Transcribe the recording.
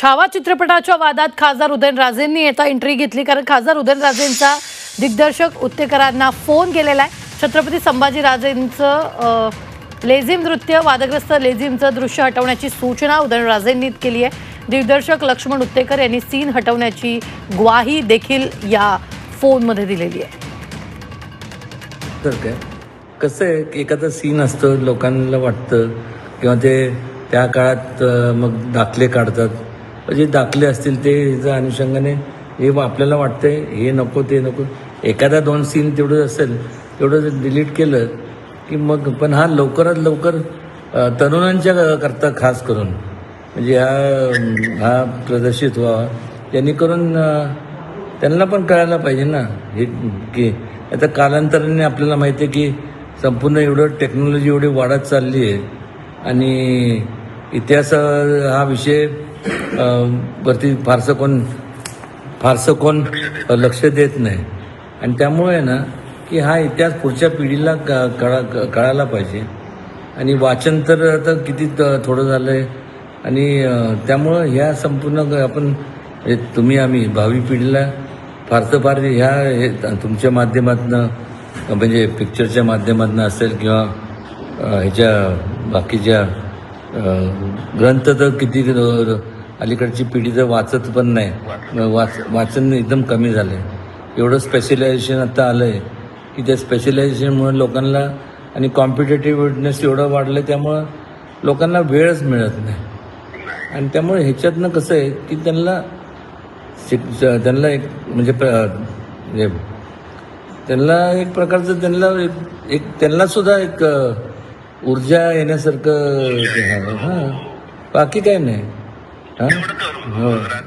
छावा चित्रपटाच्या वादात खासदार उदयनराजेंनी येता एंट्री घेतली. कारण खासदार उदयनराजेंचा दिग्दर्शक उत्तेकरांना फोन केलेला आहे. छत्रपती संभाजीराजेंचं लेझिम नृत्य वादग्रस्त लेझिमचं दृश्य हटवण्याची सूचना उदयनराजेंनी केली आहे. दिग्दर्शक लक्ष्मण उत्तेकर यांनी सीन हटवण्याची ग्वाही देखील या फोनमध्ये दिलेली आहे. तर काय? कसं आहे एखादं सीन असतं लोकांना वाटतं किंवा ते त्या काळात मग दाखले काढतात. जे दाखले असतील ते ह्याच्या अनुषंगाने हे आपल्याला वाटतंय हे नको ते नको. एखादा दोन सीन तेवढं असेल तेवढं डिलीट केलं की मग पण हा लवकरात लवकर तरुणांच्या करता खास करून म्हणजे हा हा प्रदर्शित व्हावा जेणेकरून त्यांना पण कळायला पाहिजे ना. हे की आता कालांतराने आपल्याला माहिती आहे की संपूर्ण एवढं टेक्नॉलॉजी एवढी वाढत चालली आहे आणि इतिहास हा विषय वरती फारसं कोण फारसं कोण लक्ष देत नाही. आणि त्यामुळे ना की हा इतिहास पुढच्या पिढीला कळा क- कळायला पाहिजे. आणि वाचन तर आता किती त- थोडं झालं आहे आणि त्यामुळं ह्या संपूर्ण आपण तुम्ही आम्ही भावी पिढीला फारसं फार ह्या हे तुमच्या माध्यमातनं म्हणजे पिक्चरच्या माध्यमातून असेल किंवा ह्याच्या बाकीच्या ग्रंथ तर किती अलीकडची पिढी तर वाचत पण नाही वाच वाचन एकदम कमी झालं आहे एवढं स्पेशलायझेशन आता आलं आहे की त्या स्पेशलायझेशनमुळे लोकांना आणि कॉम्पिटेटिव्हनेस एवढं वाढलं त्यामुळं लोकांना वेळच मिळत नाही. आणि त्यामुळे ह्याच्यातनं कसं आहे की त्यांना शिक त्यांना एक म्हणजे प्र- म्हणजे त्यांना एक प्रकारचं त्यांना एक- एक त्यांना सुद्धा एक ऊर्जा येण्यासारखं हां बाकी काय नाही. ¿Ah? No, no, no,